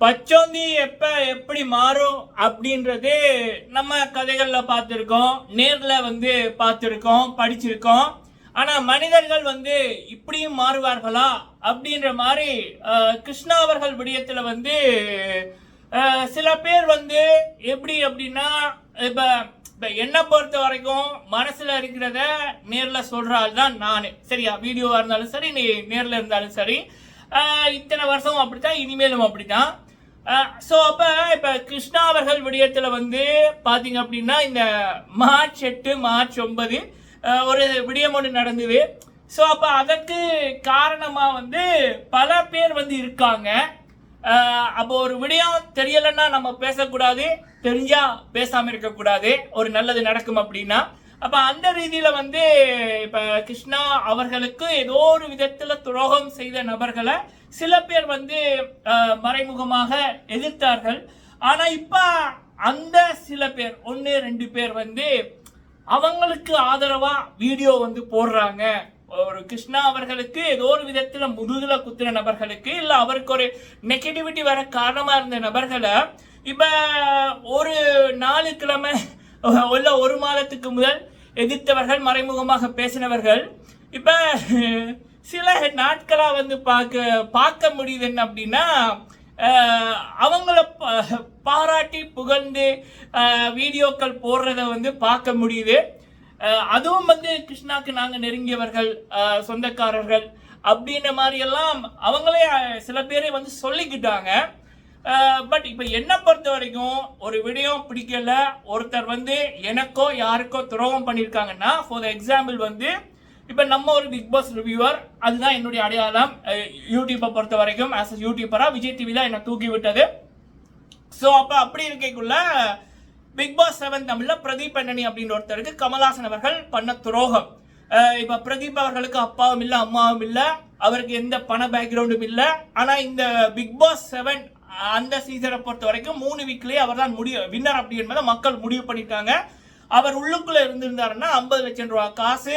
பச்சோந்தி எப்ப எப்படி மாறும் அப்படின்றது நம்ம கதைகள்ல பார்த்துருக்கோம். நேர்ல வந்து பார்த்துருக்கோம் படிச்சிருக்கோம். ஆனா மனிதர்கள் வந்து இப்படியும் மாறுவார்களா அப்படின்ற மாதிரி கிருஷ்ணா அவர்கள் விடயத்துல வந்து சில பேர் வந்து எப்படி அப்படின்னா இப்ப இப்ப என்னை பொறுத்த வரைக்கும் மனசுல இருக்கிறத நேர்ல சொல்ற ஆள் தான் நான். சரியா? வீடியோவா இருந்தாலும் சரி நீ நேர்ல இருந்தாலும் சரி. இத்தனை வருஷம் அப்படித்தான் இனிமேலும் அப்படித்தான். ஸோ அப்போ இப்போ கிருஷ்ணா அவர்கள் விடயத்தில் வந்து பார்த்தீங்க அப்படின்னா இந்த மார்ச் எட்டு மார்ச் ஒன்பது ஒரு விடயம் ஒன்று நடந்தது. ஸோ அப்போ அதற்கு காரணமாக வந்து பல பேர் வந்து இருக்காங்க. அப்போ ஒரு விடயம் தெரியலைன்னா நம்ம பேசக்கூடாது தெரிஞ்சா பேசாமல் இருக்கக்கூடாது ஒரு நல்லது நடக்கும் அப்படின்னா. அப்போ அந்த ரீதியில் வந்து இப்போ கிருஷ்ணா அவர்களுக்கு ஏதோ ஒரு விதத்தில் துரோகம் செய்த நபர்களை சில பேர் வந்து மறைமுகமாக எதிர்த்தார்கள். ஆனால் இப்போ அந்த சில பேர் ஒன்று ரெண்டு பேர் வந்து அவங்களுக்கு ஆதரவாக வீடியோ வந்து போடுறாங்க. ஒரு கிருஷ்ணா அவர்களுக்கு ஏதோ ஒரு விதத்தில் முதுகில் குத்துற நபர்களுக்கு இல்லை அவருக்கு ஒரு நெகட்டிவிட்டி வர காரணமாக இருந்த நபர்களை இப்போ ஒரு நாலு கிழமை உள்ள ஒரு மாதத்துக்கு முதல் எதிர்த்தவர்கள் மறைமுகமாக பேசினவர்கள் இப்போ சில நாட்களாக வந்து பார்க்க பார்க்க முடியுது என்ன அப்படின்னா அவங்கள ப- பாராட்டி புகழ்ந்து வீடியோக்கள் போடுறத வந்து பார்க்க முடியுது. அதுவும் வந்து கிருஷ்ணாக்கு நாங்கள் நெருங்கியவர்கள் சொந்தக்காரர்கள் அப்படின்ற மாதிரியெல்லாம் அவங்களே சில பேரை வந்து சொல்லிக்கிட்டாங்க. பட் இப்போ என்னை பொறுத்த வரைக்கும் ஒரு விடயம் பிடிக்கல. ஒருத்தர் வந்து எனக்கோ யாருக்கோ துரோகம் பண்ணியிருக்காங்கன்னா ஃபார் எக்ஸாம்பிள் வந்து இப்போ நம்ம ஒரு பிக் பாஸ் ரிவ்யூவர் அதுதான் என்னுடைய அடையாளம். யூடியூப்பை பொறுத்த வரைக்கும் ஆஸ் அ யூடியூப்பராக விஜய் டிவி தான் என்னை தூக்கி விட்டது ஸோ அப்போ அப்படி இருக்கக்குள்ள பிக் பாஸ் செவன் தமிழில் பிரதீப் அண்ணனி அப்படின்ற ஒருத்தருக்கு கமல்ஹாசன் அவர்கள் பண்ண துரோகம். இப்போ பிரதீப் அவர்களுக்கு அப்பாவும் இல்லை அம்மாவும் இல்லை அவருக்கு எந்த பண பேக்ரவுண்டும் இல்லை. ஆனால் இந்த பிக் பாஸ் செவன் அந்த சீசனை பொறுத்த வரைக்கும் மூணு வீக்லேயே அவர் தான் முடிவு வின்னர் அப்படி என்பதை மக்கள் முடிவு பண்ணிட்டாங்க. அவர் உள்ளுக்குள்ளே இருந்திருந்தாருன்னா ஐம்பது லட்சம் ரூபா காசு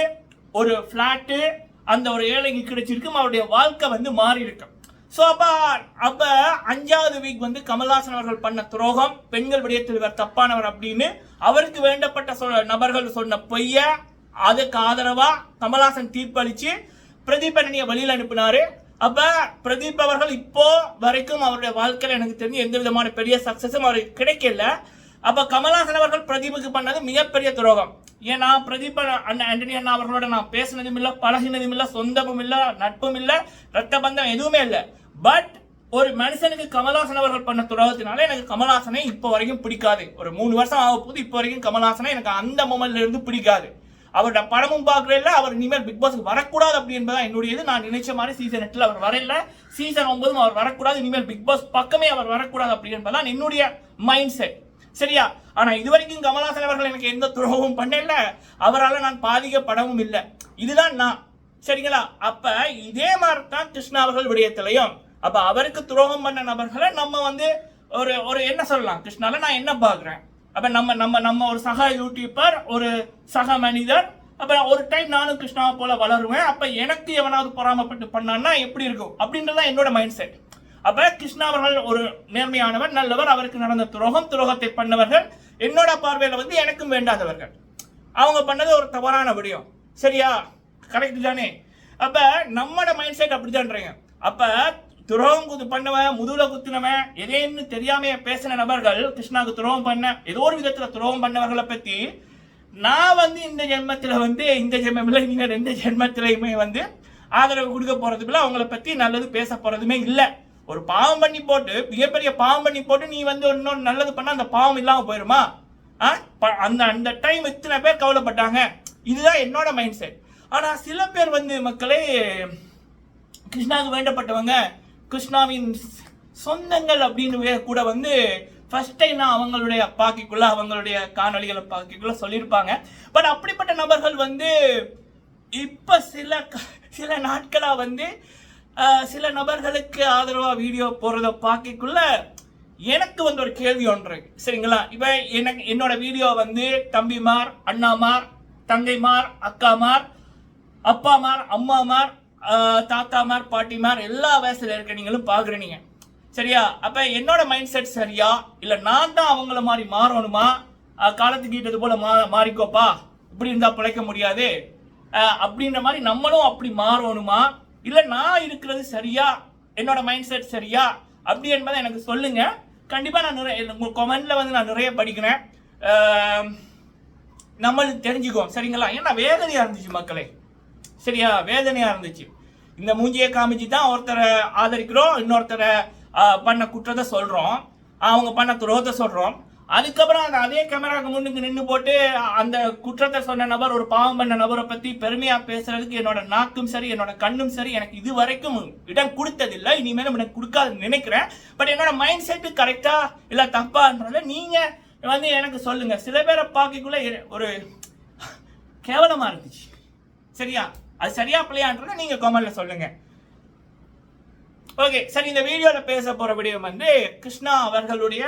ஒரு ஃப்ளாட்டு அந்த ஒரு ஏழைக்கு கிடைச்சிருக்கும் அவருடைய வாழ்க்கை வந்து மாறி இருக்கும் ஸோ அப்போ அப்போ அஞ்சாவது வீக் வந்து கமல்ஹாசன் அவர்கள் பண்ண துரோகம் பெண்கள் விடயத்தில் இவர் தப்பானவர் அப்படின்னு அவருக்கு வேண்டப்பட்ட சொ- நபர்கள் சொன்ன பொய்ய அதுக்கு ஆதரவாக கமல்ஹாசன் தீர்ப்பளித்து பிரதீபனியை வழியில் அனுப்பினார். அப்போ பிரதீப் அவர்கள் இப்போ வரைக்கும் அவருடைய வாழ்க்கையில் எனக்கு தெரிஞ்சு எந்த விதமான பெரிய சக்ஸஸும் அவருக்கு கிடைக்கல. அப்போ கமல்ஹாசன் அவர்கள் பிரதீபுக்கு பண்ணது மிகப்பெரிய துரோகம். ஏன்னா பிரதீப் அண்ணன் ஆண்டனி அண்ணா அவர்களோட நான் பேசினதும் இல்லை பழகினதும் இல்லை சொந்தமும் இல்லை நட்பும் இல்லை ரத்த பந்தம் எதுவுமே இல்லை. பட் ஒரு மனுஷனுக்கு கமல்ஹாசன் அவர்கள் பண்ண துரோகத்தினால எனக்கு கமல்ஹாசனை இப்போ வரைக்கும் பிடிக்காது. ஒரு மூணு வருஷம் ஆக போது இப்போ வரைக்கும் கமல்ஹாசனை எனக்கு அந்த மொமெண்ட்ல இருந்து பிடிக்காது. அவரோட படமும் பார்க்கல அவர் இனிமேல் பிக் பாஸ்க்கு வரக்கூடாது அப்படி என்பதான் என்னுடைய இது நான் நினைச்ச மாதிரி சீசன் எட்டில் அவர் வரல. சீசன் ஒன்பதும் அவர் வரக்கூடாது இனிமேல் பிக் பாஸ் பக்கமே அவர் வரக்கூடாது அப்படி என்பதான் என்னுடைய மைண்ட் செட் சரியா? ஆனா இதுவரைக்கும் கமல்ஹாசன் அவர்கள் எனக்கு எந்த துரோகமும் பண்ணல. அவரால் நான் பாதிக்கப்படவும் இல்லை. இதுதான் நான். சரிங்களா? அப்ப இதே மாதிரி தான் கிருஷ்ணா அவர்கள் விடயத்திலையும். அப்ப அவருக்கு துரோகம் பண்ண நபர்களை நம்ம வந்து ஒரு ஒரு என்ன சொல்லலாம்? கிருஷ்ணால நான் என்ன பார்க்குறேன் அப்ப நம்ம நம்ம நம்ம ஒரு சக யூடியூப்பர் ஒரு சக மனிதர். அப்ப ஒரு டைம் நானும் கிருஷ்ணாவை போல வளருவேன். அப்ப எனக்கு எவனாவது பொறாமப்பட்டு பண்ணான்னா எப்படி இருக்கும்? அப்படின்றதான் என்னோட மைண்ட் செட் அப்ப கிருஷ்ணா அவர்கள் ஒரு நேர்மையானவர் நல்லவர் அவருக்கு நடந்த துரோகம் துரோகத்தை பண்ணவர்கள் என்னோட பார்வையில வந்து எனக்கும் வேண்டாதவர்கள். அவங்க பண்ணது ஒரு தவறான விடயம். சரியா? கரெக்ட் தானே? அப்ப நம்மளோட மைண்ட் செட் அப்படிதான்றீங்க. அப்ப துரோகம் குத்து பண்ணவன் முதுகுல குத்துனவன் எதேன்னு தெரியாம பேசின நபர்கள் கிருஷ்ணாவுக்கு துரோகம் பண்ண ஏதோ ஒரு விதத்துல துரோகம் பண்ணவர்களை பத்தி நான் வந்து இந்த ஜென்மத்துல வந்து இந்த ஜென்மத்துல நீங்கள் ரெண்டு ஜென்மத்திலையுமே வந்து ஆதரவு கொடுக்க போறதுக்குள்ள அவங்கள பத்தி நல்லது பேச போறதுமே இல்லை. ஒரு பாவம் பண்ணி போட்டு மிகப்பெரிய பாவம் பண்ணி போட்டு நீ வந்து இன்னொரு நல்லது பண்ணா அந்த பாவம் இல்லாமல் போயிருமா? ஆ? ப- அந்த அந்த டைம் இத்தனை பேர் கவலைப்பட்டாங்க. இதுதான் என்னோட மைண்ட் செட் ஆனால் சில பேர் வந்து மக்களே கிருஷ்ணாவுக்கு வேண்டப்பட்டவங்க கிருஷ்ணாவின் சொந்தங்கள் அப்படின்னு கூட வந்து ஃபர்ஸ்ட் டைம் நான் அவங்களுடைய பாக்கிக்குள்ள அவங்களுடைய காணொளிகளை பாக்கிக்குள்ள சொல்லியிருப்பாங்க. பட் அப்படிப்பட்ட நபர்கள் வந்து இப்போ சில சில நாட்களாக வந்து சில நபர்களுக்கு ஆதரவாக வீடியோ போடுறத பார்க்கக்குள்ள எனக்கு வந்து ஒரு கேள்வி ஒன்று சரிங்களா? இப்போ எனக்கு என்னோட வீடியோ வந்து தம்பிமார் அண்ணாமார் தங்கைமார் அக்காமார் அப்பாமார் அம்மாமார் தாத்தாமார் பாட்டிமார் எல்லா வயசில் இருக்க நீங்களும் பார்க்குறீங்க சரியா? அப்போ என்னோட மைண்ட் செட் சரியா? இல்லை நான் தான் அவங்கள மாதிரி மாறணுமா? அஹ் காலத்துக்கு ஈட்டது மா மாறிக்கோப்பா? இப்படி இருந்தால் பிழைக்க முடியாது. அப்படின்ற மாதிரி நம்மளும் அப்படி மாறணுமா? இல்லை நான் இருக்கிறது சரியா? என்னோட மைண்ட் செட் சரியா? அப்படி என்பதை எனக்கு சொல்லுங்க. கண்டிப்பாக நான் நிறைய உங்கள் கொமெண்ட்ல வந்து நான் நிறைய படிக்கிறேன். நம்மளுக்கு தெரிஞ்சுக்குவோம். சரிங்களா? ஏன்னா வேதனையாக இருந்துச்சு மக்களே. சரியா? வேதனையாக இருந்துச்சு. இந்த மூஞ்சியை காமிச்சு தான் ஒருத்தரை ஆதரிக்கிறோம் இன்னொருத்தரை பண்ண குற்றத்தை சொல்கிறோம் அவங்க பண்ண துரோகத்தை சொல்கிறோம் அதுக்கப்புறம் அந்த அதே கேமராக்கு முன்னுக்கு நின்று போட்டு அந்த குற்றத்தை சொன்ன நபர் ஒரு பாவம் பண்ண நபரை பத்தி பெருமையா பேசுறதுக்கு என்னோட நாக்கும் சரி என்னோட கண்ணும் சரி எனக்கு இது வரைக்கும் இடம் கொடுத்ததில்லை. இனிமேலும் எனக்கு கொடுக்காதுன்னு நினைக்கிறேன். பட் என்னோட மைண்ட் செட்டு கரெக்டா இல்ல தப்பான்றத நீங்க வந்து எனக்கு சொல்லுங்க. சில பேரை பார்க்கக்குள்ள ஒரு கேவலமா இருந்துச்சு. சரியா? அது சரியா பிள்ளையான்றத நீங்க கமெண்ட்ல சொல்லுங்க. ஓகே சரி இந்த வீடியோவில் பேச போற விடயம் வந்து கிருஷ்ணா அவர்களுடைய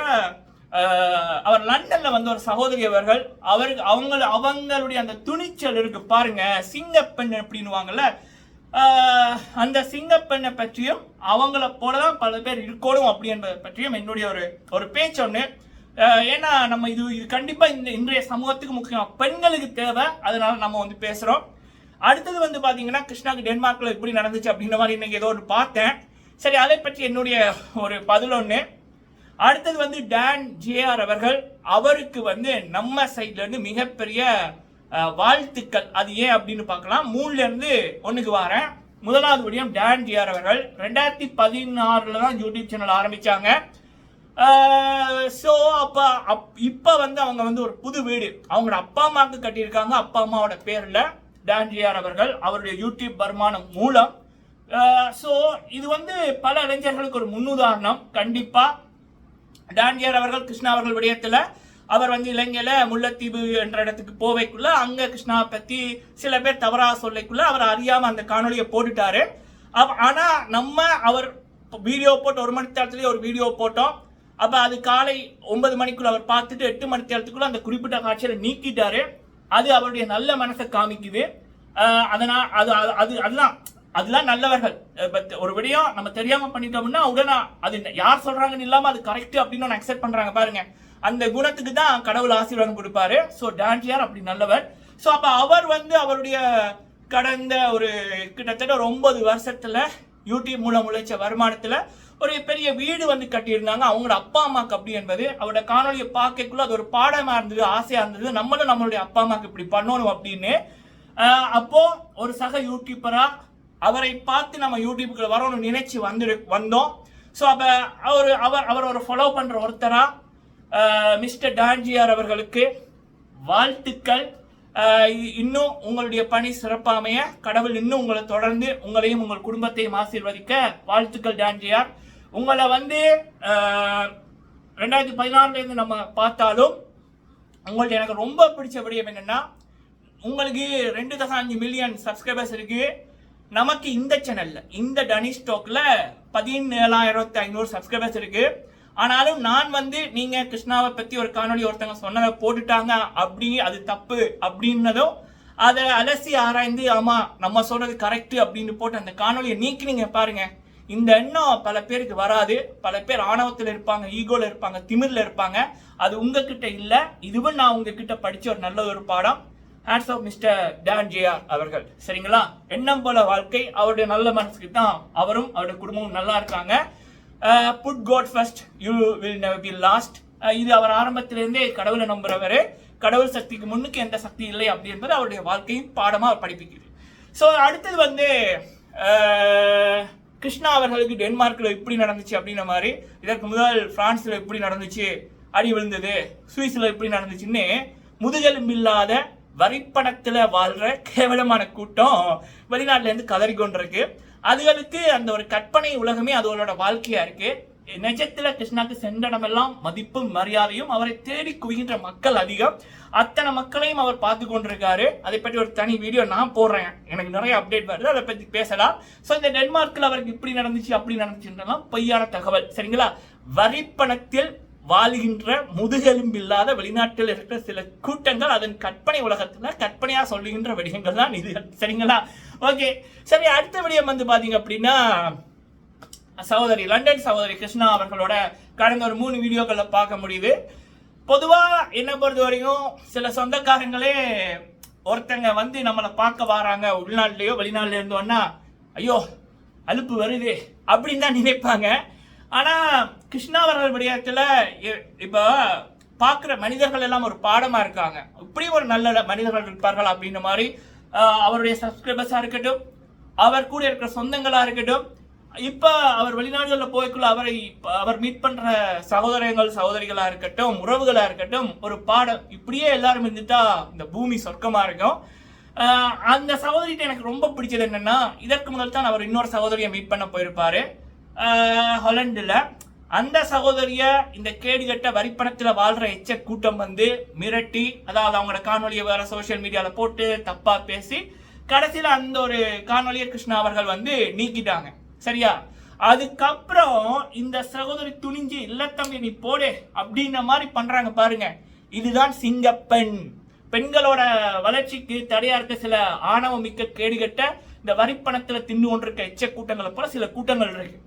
அவர் லண்டன்ல வந்து ஒரு சகோதரி அவர்கள் அவருக்கு அவங்க அவங்களுடைய அந்த துணிச்சல் இருக்கு. பாருங்க சிங்கப்பெண் அப்படின்னுவாங்கல்ல அந்த சிங்கப்பெண்ணை பற்றியும் அவங்கள போலதான் பல பேர் இருக்கணும் அப்படி என்பதை பற்றியும் என்னுடைய ஒரு ஒரு பேச்சு ஒன்று ஏன்னா நம்ம இது இது கண்டிப்பா இந்த இன்றைய சமூகத்துக்கு முக்கியம். பெண்களுக்கு தேவை அதனால நம்ம வந்து பேசுறோம். அடுத்தது வந்து பாத்தீங்கன்னா கிருஷ்ணாக்கு டென்மார்க்ல எப்படி நடந்துச்சு அப்படின்ற மாதிரி இன்னைக்கு ஏதோ ஒரு பார்த்தேன். சரி அதை பற்றி என்னுடைய ஒரு பதில் ஒன்று அடுத்தது வந்து டான் ஜேஆர் அவர்கள் அவருக்கு வந்து நம்ம சைட்ல இருந்து மிகப்பெரிய வாழ்த்துக்கள். அது ஏன் அப்படின்னு பார்க்கலாம். மூணுல இருந்து ஒண்ணுக்கு வரேன். முதலாவது விடயம் டான் ஜிஆர் அவர்கள் ரெண்டாயிரத்தி பதினாறுல தான் யூடியூப் சேனல் ஆரம்பிச்சாங்க. ஸோ அப்போ அப் இப்போ வந்து அவங்க வந்து ஒரு புது வீடு. அவங்களோட அப்பா அம்மாவுக்கு கட்டியிருக்காங்க. அப்பா அம்மாவோட பேரில் டான்ஜியார் அவர்கள் அவருடைய யூடியூப் வருமானம் மூலம். ஸோ இது வந்து பல இளைஞர்களுக்கு ஒரு முன்னுதாரணம். கண்டிப்பாக டாண்டியார் அவர்கள் கிருஷ்ணா அவர்கள் விடயத்தில் அவர் வந்து இலங்கையில் முல்லைத்தீவு என்ற இடத்துக்கு போவைக்குள்ள அங்கே கிருஷ்ணாவை பற்றி சில பேர் தவறாக சொல்லிக்குள்ள அவர் அறியாமல் அந்த காணொளியை போட்டுட்டாரு. அப் ஆனால் நம்ம அவர் வீடியோ போட்டு ஒரு மணி நேரத்துலேயே ஒரு வீடியோ போட்டோம். அப்போ அது காலை ஒன்பது மணிக்குள்ள அவர் பார்த்துட்டு எட்டு மணி நேரத்துக்குள்ள அந்த குறிப்பிட்ட காட்சியை நீக்கிட்டாரு. அது அவருடைய நல்ல மனசை காமிக்குது. அதனால் அது அது- அது அதெல்லாம் நல்லவர்கள். ஒரு விடயம் நம்ம தெரியாம பண்ணிட்டோம்னா உடனே அது யார் சொல்றாங்கன்னு இல்லாம அது கரெக்ட் அப்படின்னு ஒன்று அக்செப்ட் பண்றாங்க பாருங்க. அந்த குணத்துக்கு தான் கடவுள் ஆசீர்வாதம் கொடுப்பாரு. ஸோ டான்ஜியார் அப்படி நல்லவர். ஸோ அப்போ அவர் வந்து அவருடைய கடந்த ஒரு கிட்டத்தட்ட ஒரு ஒன்பது வருஷத்துல யூடியூப் மூலம் உழைச்ச வருமானத்துல ஒரு பெரிய வீடு வந்து கட்டியிருந்தாங்க. அவங்களோட அப்பா அம்மாக்கு அப்படி என்பது அவரோட காணொலியை பார்க்கக்குள்ள அது ஒரு பாடமா இருந்தது ஆசையா இருந்தது. நம்மளும் நம்மளுடைய அப்பா அம்மாக்கு இப்படி பண்ணணும் அப்படின்னு. அப்போ ஒரு சக யூடியூபரா அவரை பார்த்து நம்ம யூடியூப்க்கு வரணும்னு நினைச்சு வந்து வந்தோம். ஸோ அப்போ அவர் அவர் அவர் ஒரு ஃபாலோ பண்ணுற ஒருத்தராக மிஸ்டர் டான்ஜியார் அவர்களுக்கு வாழ்த்துக்கள். இ- இன்னும் உங்களுடைய பணி சிறப்பாமைய கடவுள் இன்னும் உங்களை தொடர்ந்து உங்களையும் உங்கள் குடும்பத்தையும் ஆசீர்வதிக்க வாழ்த்துக்கள் டான்ஜியார். உங்களை வந்து ரெண்டாயிரத்தி பதினாறுலேருந்து நம்ம பார்த்தாலும் உங்கள்ட்ட எனக்கு ரொம்ப பிடிச்ச விடயம் என்னன்னா உங்களுக்கு ரெண்டு தசம் அஞ்சு மில்லியன் சப்ஸ்கிரைபர்ஸ் இருக்குது நமக்கு இந்த சேனல்ல இந்த டனி ஸ்டோக்ல பதினேழாயிரத்தி ஐநூறு சப்ஸ்கிரைபர்ஸ் இருக்கு. ஆனாலும் நான் வந்து நீங்க கிருஷ்ணாவை பத்தி ஒரு காணொளி ஒருத்தவங்க சொன்னதை போட்டுட்டாங்க அப்படி அது தப்பு அப்படின்னதும் அதை அலசி ஆராய்ந்து ஆமா நம்ம சொல்றது கரெக்ட் அப்படின்னு போட்டு அந்த காணொலியை நீக்கி நீங்க பாருங்க. இந்த எண்ணம் பல பேருக்கு வராது. பல பேர் ஆணவத்தில் இருப்பாங்க ஈகோல இருப்பாங்க திமிர்ல இருப்பாங்க. அது உங்ககிட்ட இல்ல. இதுவும் நான் உங்ககிட்ட படிச்ச ஒரு நல்ல ஒரு பாடம். ஹேட்ஸ் ஆஃப் மிஸ்டர் டான் அவர்கள். சரிங்களா? எண்ணம் போல வாழ்க்கை. அவருடைய நல்ல மனசுக்கு தான் அவரும் அவருடைய குடும்பமும் நல்லா இருக்காங்க. Put God first you will never be lost இது அவர் ஆரம்பத்திலிருந்தே கடவுளை நம்புறவர். கடவுள் சக்திக்கு முன்னுக்கு எந்த சக்தி இல்லை அப்படி என்பது அவருடைய வாழ்க்கையும் பாடமாக அவர் படிப்பிக்குது ஸோ அடுத்தது வந்து கிருஷ்ணா அவர்களுக்கு டென்மார்க்கில் இப்படி நடந்துச்சு அப்படின்ற மாதிரி இதற்கு முதல் ஃப்ரான்ஸில் இப்படி நடந்துச்சு அடி விழுந்தது. சுவிஸில் இப்படி நடந்துச்சுன்னு முதுகெலும்பில்லாத வரிப்பணத்துல வாழ்ற கேவலமான கூட்டம் வெளிநாட்டுல இருந்து கதறி கொண்டிருக்கு அதுகளுக்கு அந்த ஒரு கற்பனை உலகமே அதோட வாழ்க்கையா இருக்கு. நிஜத்துல கிருஷ்ணாக்கு சென்றடமெல்லாம் மதிப்பும் மரியாதையும் அவரை தேடி குவிகின்ற மக்கள் அதிகம். அத்தனை மக்களையும் அவர் பார்த்து கொண்டிருக்காரு. அதை பற்றி ஒரு தனி வீடியோ நான் போடுறேன். எனக்கு நிறைய அப்டேட் வருது. அதை பற்றி பேசலாம். ஸோ இந்த டென்மார்க்கில் அவருக்கு இப்படி நடந்துச்சு அப்படி நடந்துச்சுன்றலாம் பொய்யான தகவல். சரிங்களா? வரிப்பணத்தில் வாழுகின்ற முதுகெலும்பில்லாத வெளிநாட்டில் இருக்கிற சில கூட்டங்கள் அதன் கற்பனை உலகத்துல கற்பனையா சொல்லுகின்ற விடயங்கள் தான் இது. சரிங்களா? ஓகே சரி அடுத்த விடயம் வந்து பாத்தீங்க அப்படின்னா சகோதரி லண்டன் சகோதரி கிருஷ்ணா அவர்களோட கடந்த ஒரு மூணு வீடியோக்களை பார்க்க முடியுது. பொதுவா என்ன பொறுத்த வரைக்கும் சில சொந்தக்காரங்களே ஒருத்தங்க வந்து நம்மளை பார்க்க வராங்க உள்நாட்டிலேயோ வெளிநாட்டுல இருந்தோன்னா ஐயோ அலுப்பு வருது அப்படின்னு தான் நினைப்பாங்க. ஆனா கிருஷ்ணாவர்கள் விடயத்தில் விடயத்துல இப்போ பார்க்குற மனிதர்கள் எல்லாம் ஒரு பாடமா இருக்காங்க. இப்படி ஒரு நல்ல மனிதர்கள் இருப்பார்கள் அப்படின்ற மாதிரி அவருடைய சப்ஸ்கிரைபர்ஸா இருக்கட்டும் அவர் கூட இருக்கிற சொந்தங்களா இருக்கட்டும் இப்போ அவர் வெளிநாடுகளில் போய்க்குள்ள அவரை அவர் மீட் பண்ற சகோதரங்கள் சகோதரிகளா இருக்கட்டும் உறவுகளா இருக்கட்டும் ஒரு பாடம் இப்படியே எல்லாரும் இருந்துட்டா இந்த பூமி சொர்க்கமா இருக்கும். அந்த சகோதரிகிட்ட எனக்கு ரொம்ப பிடிச்சது என்னன்னா இதற்கு முதல் தான் அவர் இன்னொரு சகோதரியை மீட் பண்ண போயிருப்பாரு. ஹொலண்டில் அந்த சகோதரிய இந்த கேடுகட்ட வரிப்பணத்தில் வாழ்ற எச்ச கூட்டம் வந்து மிரட்டி அதாவது அவங்களோட காணொலியை வேற சோஷியல் மீடியாவில் போட்டு தப்பாக பேசி கடைசியில் அந்த ஒரு காணொலியை கிருஷ்ணா அவர்கள் வந்து நீக்கிட்டாங்க. சரியா? அதுக்கப்புறம் இந்த சகோதரி துணிஞ்சு இல்ல தம்பி நீ போடு அப்படின்ற மாதிரி பண்றாங்க பாருங்க. இதுதான் சிங்கப்பெண் பெண்களோட வளர்ச்சிக்கு தடையா இருக்க சில ஆணவம் மிக்க கேடுகட்ட இந்த வரிப்பணத்துல தின்னு கொண்டிருக்க எச்ச கூட்டங்களை போல சில கூட்டங்கள் இருக்கு.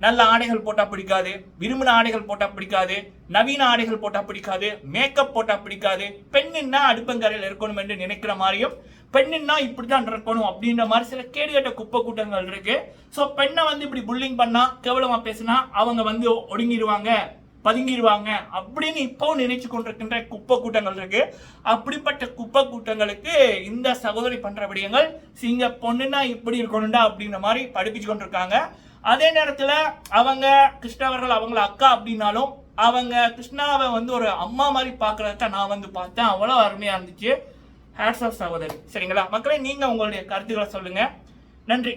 நல்ல ஆடைகள் போட்டா பிடிக்காது விரும்பின ஆடைகள் போட்டா பிடிக்காது நவீன ஆடைகள் போட்டா பிடிக்காது மேக்கப் போட்டா பிடிக்காது பெண்ணுன்னா அடுப்பங்கரையில் இருக்கணும் என்று நினைக்கிற மாதிரியும் பெண்ணுன்னா இப்படிதான் இருக்கணும் அப்படின்ற மாதிரி சில கேடுகட்ட குப்பை கூட்டங்கள் இருக்கு. ஸோ பெண்ணை வந்து இப்படி புல்லிங் பண்ணா கேவலமா பேசினா அவங்க வந்து ஒடுங்கிடுவாங்க பதுங்கிடுவாங்க அப்படின்னு இப்பவும் நினைச்சு கொண்டிருக்கின்ற குப்பை கூட்டங்கள் இருக்கு. அப்படிப்பட்ட குப்பை கூட்டங்களுக்கு இந்த சகோதரி பண்ற விடயங்கள் சிங்க பொண்ணுன்னா இப்படி இருக்கணும்டா அப்படின்ற மாதிரி படிப்பிச்சு கொண்டிருக்காங்க. அதே நேரத்துல அவங்க கிருஷ்ணவர்கள் அவங்கள அக்கா அப்படின்னாலும் அவங்க கிருஷ்ணாவை வந்து ஒரு அம்மா மாதிரி பார்க்குறத நான் வந்து பார்த்தேன். அவ்வளோ அருமையா இருந்துச்சு. ஹேட்ஸ் ஆஃப் சகோதரி. சரிங்களா? மக்களே நீங்க உங்களுடைய கருத்துக்களை சொல்லுங்க. நன்றி.